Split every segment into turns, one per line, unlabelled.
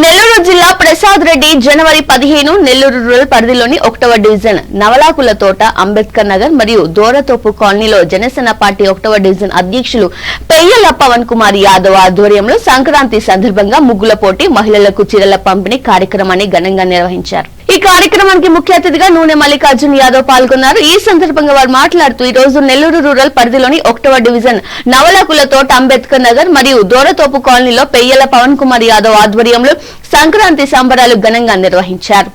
నెల్లూరు జిల్లా ప్రసాద్ రెడ్డి జనవరి పదిహేను నెల్లూరు రూరల్ పరిధిలోని ఒకటవ డివిజన్. నవలాకుల తోట అంబేద్కర్ నగర్ మరియు దోరతోపు కాలనీలో జనసేన పార్టీ ఒకటవ డివిజన్ అధ్యక్షులు పెయ్యల పవన్ కుమార్ యాదవ్ ఆధ్వర్యంలో సంక్రాంతి సందర్భంగా ముగ్గుల పోటీ మహిళలకు చీరల పంపిణీ కార్యక్రమాన్ని ఘనంగా నిర్వహించారు. ఈ కార్యక్రమానికి ముఖ్య అతిథిగా నూనె మల్లికార్జున్ యాదవ్ పాల్గొన్నారు. ఈ సందర్భంగా వారు మాట్లాడుతూ ఈ రోజు నెల్లూరు రూరల్ పరిధిలోని ఒకటవ డివిజన్ నవలకులతోట అంబేద్కర్ నగర్ మరియు దోరతోపు కాలనీలో పెయ్యల పవన్ కుమార్ యాదవ్ ఆధ్వర్యంలో సంక్రాంతి సంబరాలు ఘనంగా నిర్వహించారు.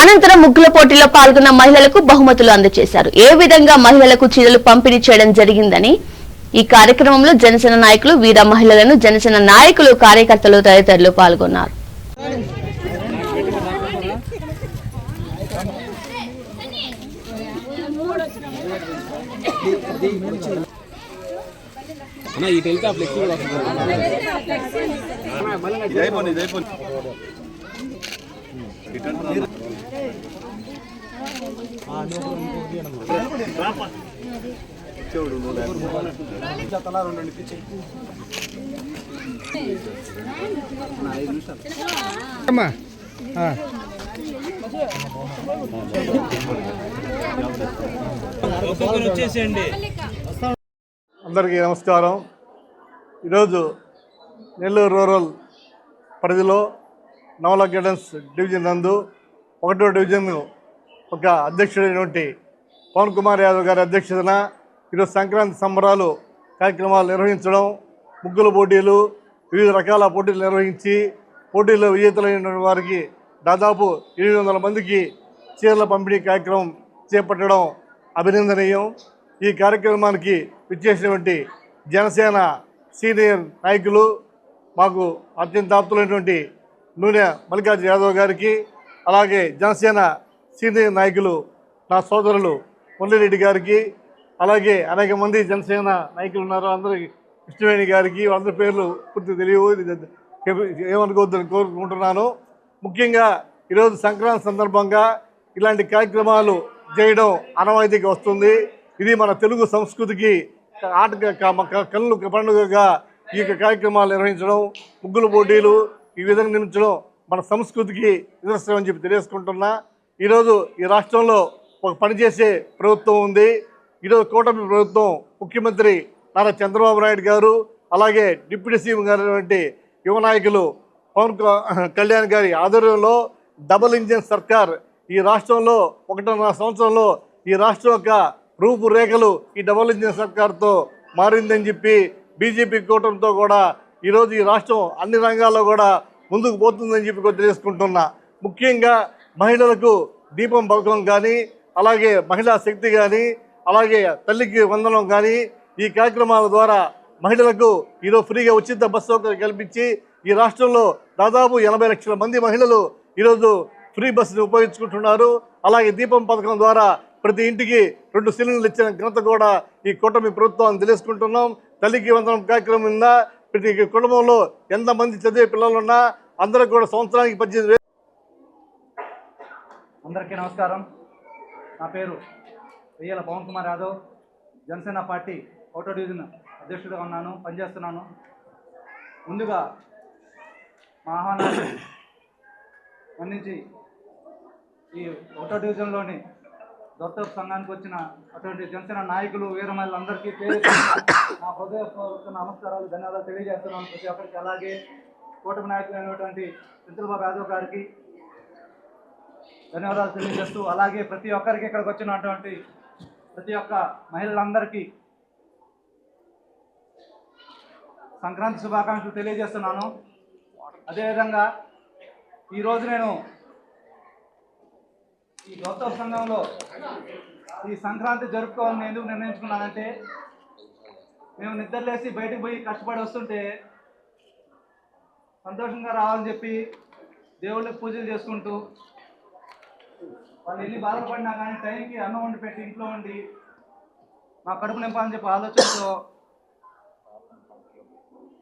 అనంతరం ముగ్గుల పోటీలో పాల్గొన్న మహిళలకు బహుమతులు అందజేశారు. ఏ విధంగా మహిళలకు చీరలు పంపిణీ చేయడం జరిగిందని ఈ కార్యక్రమంలో జనసేన నాయకులు వీర మహిళలను జనసేన నాయకులు కార్యకర్తలు తదితరులు పాల్గొన్నారు.
అన్న ఇటు వెళ్తే ఆ ఫ్లెక్సీ కూడా వస్తుంది.
జతలా రెండు
వచ్చేసేయండి
అందరికీ నమస్కారం. ఈరోజు నెల్లూరు రూరల్ పరిధిలో నవల గైడెన్స్ డివిజన్ నందు ఒకటో డివిజన్ ఒక అధ్యక్షుడైనటువంటి పవన్ కుమార్ యాదవ్ గారి అధ్యక్షతన ఈరోజు సంక్రాంతి సంబరాలు కార్యక్రమాలు నిర్వహించడం ముగ్గుల పోటీలు వివిధ రకాల పోటీలు నిర్వహించి పోటీల్లో విజేతలైన వారికి దాదాపు ఎనిమిది వందల మందికి చీరల పంపిణీ కార్యక్రమం చేపట్టడం అభినందనీయం. ఈ కార్యక్రమానికి విచ్చేసినటువంటి జనసేన సీనియర్ నాయకులు మాకు అత్యంత ఆప్తులైనటువంటి నూనె మల్లికార్జున యాదవ్ గారికి అలాగే జనసేన సీనియర్ నాయకులు నా సోదరులు మురళిరెడ్డి గారికి అలాగే అనేక మంది జనసేన నాయకులు ఉన్నారు. అందరికి కృష్ణవేణి గారికి అందరి పేర్లు పూర్తి తెలియవు. ఏమనుకోవద్దని కోరుకుంటున్నాను. ముఖ్యంగా ఈరోజు సంక్రాంతి సందర్భంగా ఇలాంటి కార్యక్రమాలు చేయడం అనవాయితీగా వస్తుంది. ఇది మన తెలుగు సంస్కృతికి ఆట కళ్ళు పండుగగా ఈ యొక్క కార్యక్రమాలు నిర్వహించడం ముగ్గుల పోటీలు ఈ విధంగా నిర్మించడం మన సంస్కృతికి నిదర్శనం అని చెప్పి తెలియజేసుకుంటున్నా. ఈరోజు ఈ రాష్ట్రంలో ఒక పనిచేసే ప్రభుత్వం ఉంది. ఈరోజు కూటమి ప్రభుత్వం ముఖ్యమంత్రి నారా చంద్రబాబు నాయుడు గారు అలాగే డిప్యూటీ సీఎం గారు యువ నాయకులు పవన్ కళ్యాణ్ గారి ఆధ్వర్యంలో డబుల్ ఇంజిన్ సర్కార్ ఈ రాష్ట్రంలో ఒకటిన్నర సంవత్సరంలో ఈ రాష్ట్రం యొక్క రూపురేఖలు ఈ డబుల్ ఇంజిన్ సర్కార్తో మారిందని చెప్పి బీజేపీ కూటమితో కూడా ఈరోజు ఈ రాష్ట్రం అన్ని రంగాల్లో కూడా ముందుకు పోతుందని చెప్పి కూడా ముఖ్యంగా మహిళలకు దీపం పథకం కానీ అలాగే మహిళా శక్తి కానీ అలాగే తల్లికి వందనం కానీ ఈ కార్యక్రమాల ద్వారా మహిళలకు ఈరోజు ఫ్రీగా ఉచిత బస్సు సౌకర్యం కల్పించి ఈ రాష్ట్రంలో దాదాపు ఎనభై లక్షల మంది మహిళలు ఈరోజు ఫ్రీ బస్సుని ఉపయోగించుకుంటున్నారు. అలాగే దీపం పథకం ద్వారా ప్రతి ఇంటికి రెండు సిలిండర్లు ఇచ్చిన ఘనత కూడా ఈ కూటమి ప్రభుత్వం తెలుసుకుంటున్నాం. తల్లికి వందనం కార్యక్రమం కింద ప్రతి కుటుంబంలో ఎంతమంది చదివే పిల్లలు ఉన్నా అందరూ కూడా సంవత్సరానికి పద్దెనిమిది వేలు.
అందరికీ నమస్కారం. నా పేరు వెయ్యల పవన్ కుమార్ యాదవ్. జనసేన పార్టీ ఓటో డివిజన్ అధ్యక్షుడిగా ఉన్నాను పనిచేస్తున్నాను. ముందుగా మా ఆహ్వానాన్ని మన్నించి ఈ ఒకటో డివిజన్లోని దొరత సంఘానికి వచ్చిన అటువంటి జనసేన నాయకులు వీరమహిళలందరికీ పేరు నా హృదయపూర్వక నమస్కారాలు ధన్యవాదాలు తెలియజేస్తున్నాను ప్రతి ఒక్కరికి. అలాగే కూటమి నాయకులైనటువంటి చంద్రబాబు యాదవ్ గారికి ధన్యవాదాలు తెలియజేస్తూ అలాగే ప్రతి ఒక్కరికి ఇక్కడికి వచ్చినటువంటి ప్రతి ఒక్క మహిళలందరికీ సంక్రాంతి శుభాకాంక్షలు తెలియజేస్తున్నాను. అదేవిధంగా ఈరోజు నేను ఈ గౌతవ సంఘంలో ఈ సంక్రాంతి జరుపుకోవాలని ఎందుకు నిర్ణయించుకున్నానంటే మేము నిద్రలేసి బయటకు పోయి కష్టపడి వస్తుంటే సంతోషంగా రావాలని చెప్పి దేవుళ్ళకి పూజలు చేసుకుంటూ వాళ్ళు ఎన్ని బాధపడినా కానీ టైంకి అన్నం వండి పెట్టి ఇంట్లో ఉండి మా కడుపు నింపాలని చెప్పి ఆలోచనతో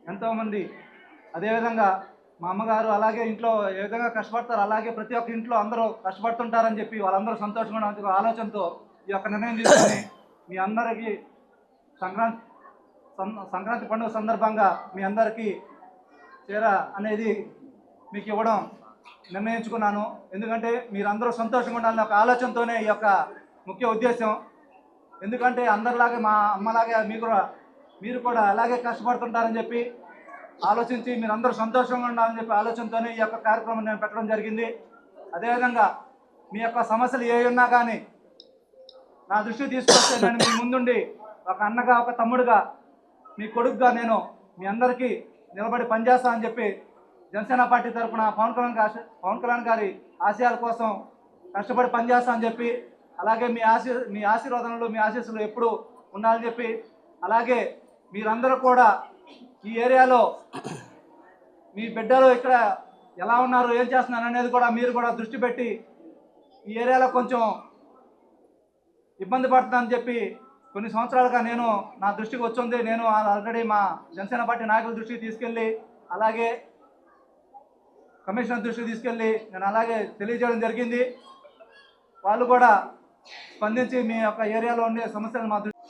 ఎంతోమంది అదేవిధంగా మా అమ్మగారు అలాగే ఇంట్లో ఏ విధంగా కష్టపడతారు అలాగే ప్రతి ఒక్క ఇంట్లో అందరూ కష్టపడుతుంటారని చెప్పి వాళ్ళందరూ సంతోషంగా ఆలోచనతో ఈ యొక్క నిర్ణయం తీసుకొని మీ అందరికీ సంక్రాంతి సంక్రాంతి పండుగ సందర్భంగా మీ అందరికీ చీర అనేది మీకు ఇవ్వడం నిర్ణయించుకున్నాను. ఎందుకంటే మీరందరూ సంతోషంగా ఉండాలనే ఒక ఆలోచనతోనే ఈ యొక్క ముఖ్య ఉద్దేశం. ఎందుకంటే అందరిలాగే మా అమ్మలాగే మీరు కూడా మీరు కూడా అలాగే కష్టపడుతుంటారని చెప్పి ఆలోచించి మీరందరూ సంతోషంగా ఉండాలని చెప్పి ఆలోచనతోనే ఈ యొక్క కార్యక్రమం నేను పెట్టడం జరిగింది. అదేవిధంగా మీ యొక్క సమస్యలు ఏ ఉన్నా కానీ నా దృష్టి తీసుకొస్తే నేను మీ ముందుండి ఒక అన్నగా ఒక తమ్ముడుగా మీ కొడుకుగా నేను మీ అందరికీ నిలబడి పనిచేస్తా అని చెప్పి జనసేన పార్టీ తరఫున పవన్ కళ్యాణ్ గారి పవన్ కళ్యాణ్ గారి ఆశయాల కోసం కష్టపడి పనిచేస్తా అని చెప్పి అలాగే మీ ఆశీ మీ ఆశీర్వాదంలో మీ ఆశీస్సులు ఎప్పుడు ఉండాలని చెప్పి అలాగే మీరందరూ కూడా ఈ ఏరియాలో మీ బిడ్డలు ఇక్కడ ఎలా ఉన్నారు ఏం చేస్తున్నారు అనేది కూడా మీరు కూడా దృష్టి పెట్టి ఈ ఏరియాలో కొంచెం ఇబ్బంది పడుతుందని చెప్పి కొన్ని సంవత్సరాలుగా నేను నా దృష్టికి వచ్చింది. నేను ఆల్రెడీ మా జనసేన పార్టీ నాయకుల దృష్టికి తీసుకెళ్ళి అలాగే కమిషనర్ దృష్టికి తీసుకెళ్ళి నేను అలాగే తెలియజేయడం జరిగింది. వాళ్ళు కూడా స్పందించి మీ యొక్క ఏరియాలో ఉండే సమస్యలు మా దృష్టి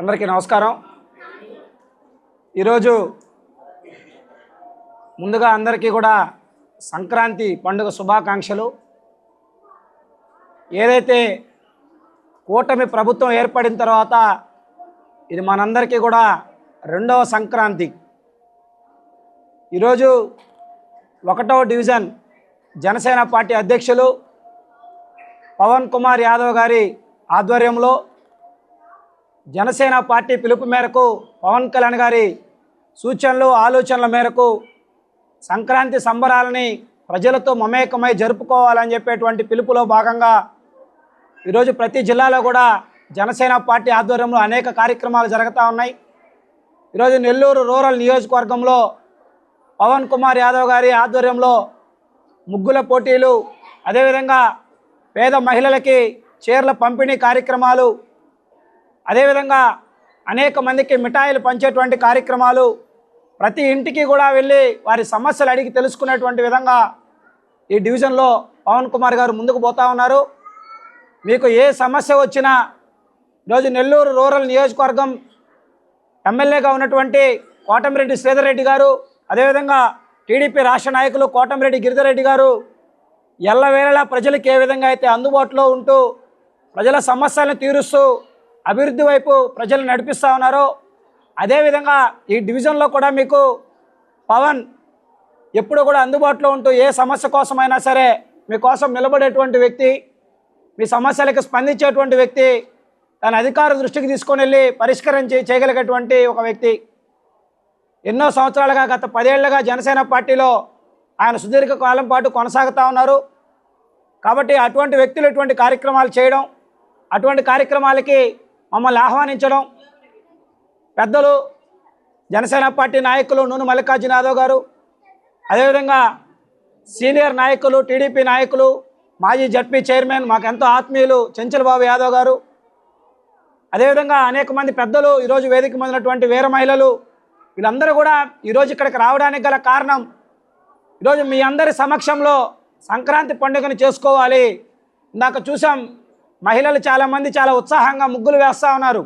అందరికీ నమస్కారం. ఈరోజు ముందుగా అందరికీ కూడా సంక్రాంతి పండుగ శుభాకాంక్షలు. ఏదైతే కూటమి ప్రభుత్వం ఏర్పడిన తర్వాత ఇది మనందరికీ కూడా రెండవ సంక్రాంతి. ఈరోజు ఒకటవ డివిజన్ జనసేన పార్టీ అధ్యక్షులు పవన్ కుమార్ యాదవ్ గారి ఆధ్వర్యంలో జనసేన పార్టీ పిలుపు మేరకు పవన్ కళ్యాణ్ గారి సూచనలు ఆలోచనల మేరకు సంక్రాంతి సంబరాలని ప్రజలతో మమేకమై జరుపుకోవాలని చెప్పేటువంటి పిలుపులో భాగంగా ఈరోజు ప్రతి జిల్లాలో కూడా జనసేన పార్టీ ఆధ్వర్యంలో అనేక కార్యక్రమాలు జరుగుతూ ఉన్నాయి. ఈరోజు నెల్లూరు రూరల్ నియోజకవర్గంలో పవన్ కుమార్ యాదవ్ గారి ఆధ్వర్యంలో ముగ్గుల పోటీలు అదేవిధంగా పేద మహిళలకి చీరల పంపిణీ కార్యక్రమాలు అదేవిధంగా అనేక మందికి మిఠాయిలు పంచేటువంటి కార్యక్రమాలు ప్రతి ఇంటికి కూడా వెళ్ళి వారి సమస్యలు అడిగి తెలుసుకునేటువంటి విధంగా ఈ డివిజన్లో పవన్ కుమార్ గారు ముందుకు పోతా ఉన్నారు. మీకు ఏ సమస్య వచ్చినా ఈరోజు నెల్లూరు రూరల్ నియోజకవర్గం ఎమ్మెల్యేగా ఉన్నటువంటి కోటమిరెడ్డి శ్రీధర్ రెడ్డి గారు అదేవిధంగా టీడీపీ రాష్ట్ర నాయకులు కోటమిరెడ్డి గిరిధరెడ్డి గారు ఎల్లవేళలా ప్రజలకు ఏ విధంగా అయితే అందుబాటులో ఉంటూ ప్రజల సమస్యలను తీరుస్తూ అభివృద్ధి వైపు ప్రజలు నడిపిస్తూ ఉన్నారో అదేవిధంగా ఈ డివిజన్లో కూడా మీకు పవన్ ఎప్పుడు కూడా అందుబాటులో ఉంటూ ఏ సమస్య కోసమైనా సరే మీకోసం నిలబడేటువంటి వ్యక్తి మీ సమస్యలకు స్పందించేటువంటి వ్యక్తి తన అధికార దృష్టికి తీసుకొని వెళ్ళి పరిష్కరించి చేయగలిగేటువంటి ఒక వ్యక్తి. ఎన్నో సంవత్సరాలుగా గత పదేళ్ళుగా జనసేన పార్టీలో ఆయన సుదీర్ఘ కాలం పాటు కొనసాగుతూ ఉన్నారు. కాబట్టి అటువంటి వ్యక్తులు ఇటువంటి కార్యక్రమాలు చేయడం అటువంటి కార్యక్రమాలకి మమ్మల్ని ఆహ్వానించడం. పెద్దలు జనసేన పార్టీ నాయకులు నూనె మల్లికార్జున యాదవ్ గారు అదేవిధంగా సీనియర్ నాయకులు టీడీపీ నాయకులు మాజీ జడ్పీ చైర్మన్ మాకు ఎంతో ఆత్మీయులు చెంచలబాబు యాదవ్ గారు. అదేవిధంగా అనేక మంది పెద్దలు ఈరోజు వేదిక మందినటువంటి వీర మహిళలు వీళ్ళందరూ కూడా ఈరోజు ఇక్కడికి రావడానికి గల కారణం ఈరోజు మీ అందరి సమక్షంలో సంక్రాంతి పండుగను చేసుకోవాలి. ఇందాక చూసాం మహిళలు చాలామంది చాలా ఉత్సాహంగా ముగ్గులు వేస్తూ ఉన్నారు.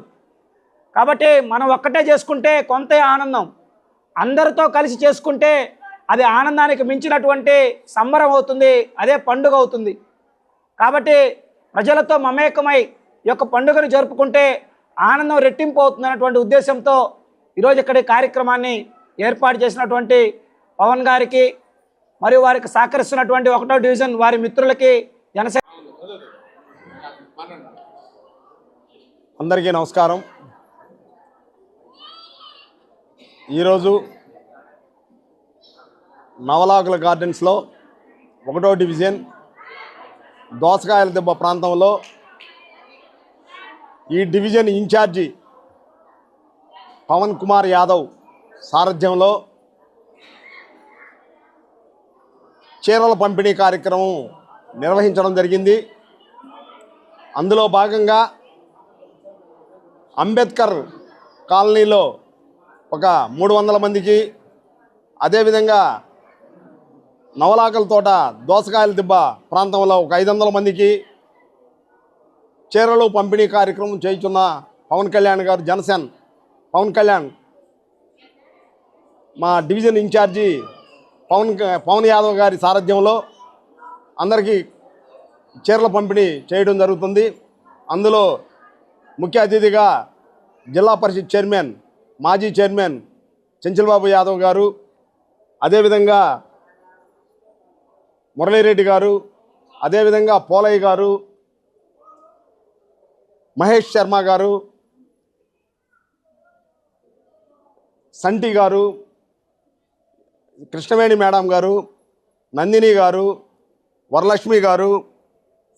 కాబట్టి మనం ఒక్కటే చేసుకుంటే కొంతే ఆనందం. అందరితో కలిసి చేసుకుంటే అది ఆనందానికి మించినటువంటి సంబరం అవుతుంది అదే పండుగ అవుతుంది. కాబట్టి ప్రజలతో మమేకమై యొక్క పండుగను జరుపుకుంటే ఆనందం రెట్టింపు అవుతుందన్నటువంటి ఉద్దేశంతో ఈరోజు ఇక్కడ కార్యక్రమాన్ని ఏర్పాటు చేసినటువంటి పవన్ గారికి మరియు వారికి సహకరిస్తున్నటువంటి ఒకటో డివిజన్ వారి మిత్రులకి జనసేన
అందరికీ నమస్కారం. ఈరోజు నవలాకుల గార్డెన్స్లో ఒకటో డివిజన్ దోసకాయల దెబ్బ ప్రాంతంలో ఈ division in charge Pavan Kumar Yadav సారథ్యంలో చీరల పంపిణీ కార్యక్రమం నిర్వహించడం జరిగింది. అందులో భాగంగా అంబేద్కర్ కాలనీలో ఒక మూడు వందల మందికి అదేవిధంగా నవలాకల తోట దోసకాయల దిబ్బ ప్రాంతంలో ఒక ఐదు వందల మందికి చీరలు పంపిణీ కార్యక్రమం చేయుచున్న పవన్ కళ్యాణ్ గారు జనసేన పవన్ కళ్యాణ్ మా డివిజన్ ఇన్ఛార్జి పవన్ క- పవన్ యాదవ్ గారి సారథ్యంలో అందరికీ చీరల పంపిణీ చేయడం జరుగుతుంది. అందులో ముఖ్య అతిథిగా జిల్లా పరిషత్ చైర్మన్ మాజీ చైర్మన్ చెంచల్బాబు యాదవ్ గారు అదేవిధంగా మురళీరెడ్డి గారు అదేవిధంగా పోలయ్య గారు మహేష్ శర్మ గారు సంటి గారు కృష్ణవేణి మేడం గారు నందిని గారు వరలక్ష్మి గారు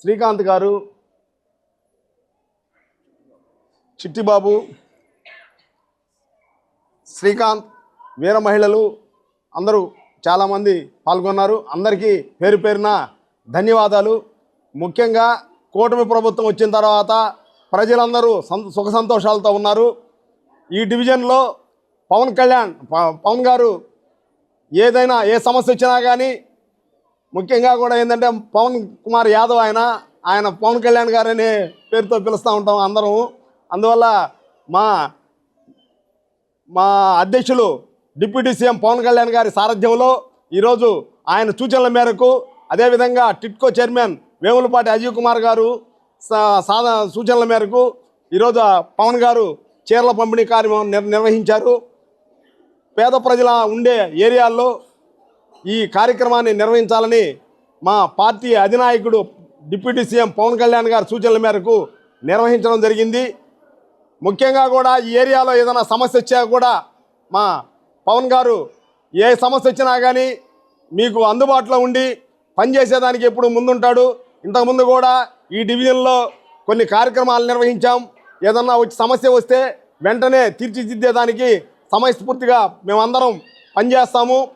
శ్రీకాంత్ గారు చిట్టిబాబు శ్రీకాంత్ వీర మహిళలు అందరూ చాలామంది పాల్గొన్నారు. అందరికీ పేరు పేరున ధన్యవాదాలు. ముఖ్యంగా కూటమి ప్రభుత్వం వచ్చిన తర్వాత ప్రజలందరూ సుఖ సంతోషాలతో ఉన్నారు. ఈ డివిజన్లో పవన్ కళ్యాణ్ ప- పవన్ గారు ఏదైనా ఏ సమస్య వచ్చినా కానీ ముఖ్యంగా కూడా ఏంటంటే పవన్ కుమార్ యాదవ్ ఆయన ఆయన పవన్ కళ్యాణ్ గారు అనే పేరుతో పిలుస్తూ ఉంటాం అందరం అందువల్ల మా మా అధ్యక్షులు డిప్యూటీ సీఎం పవన్ కళ్యాణ్ గారి సారథ్యంలో ఈరోజు ఆయన సూచనల మేరకు అదేవిధంగా టిట్కో చైర్మన్ వేములపాటి అజయ్ కుమార్ గారు సా- సూచనల మేరకు ఈరోజు పవన్ గారు చీరల పంపిణీ కార్యక్రమం నిర్వహించారు. పేద ప్రజల ఉండే ఏరియాల్లో ఈ కార్యక్రమాన్ని నిర్వహించాలని మా పార్టీ అధినాయకుడు డిప్యూటీ సీఎం పవన్ కళ్యాణ్ గారి సూచనల మేరకు నిర్వహించడం జరిగింది. ముఖ్యంగా కూడా ఈ ఏరియాలో ఏదైనా సమస్య వచ్చా కూడా మా పవన్ గారు ఏ సమస్య వచ్చినా కానీ మీకు అందుబాటులో ఉండి పనిచేసేదానికి ఎప్పుడు ముందుంటాడు. ఇంతకుముందు కూడా ఈ డివిజన్లో కొన్ని కార్యక్రమాలు నిర్వహించాం. ఏదన్నా వచ్చి సమస్య వస్తే వెంటనే తీర్చిదిద్దేదానికి సమయస్ఫూర్తిగా మేమందరం పనిచేస్తాము.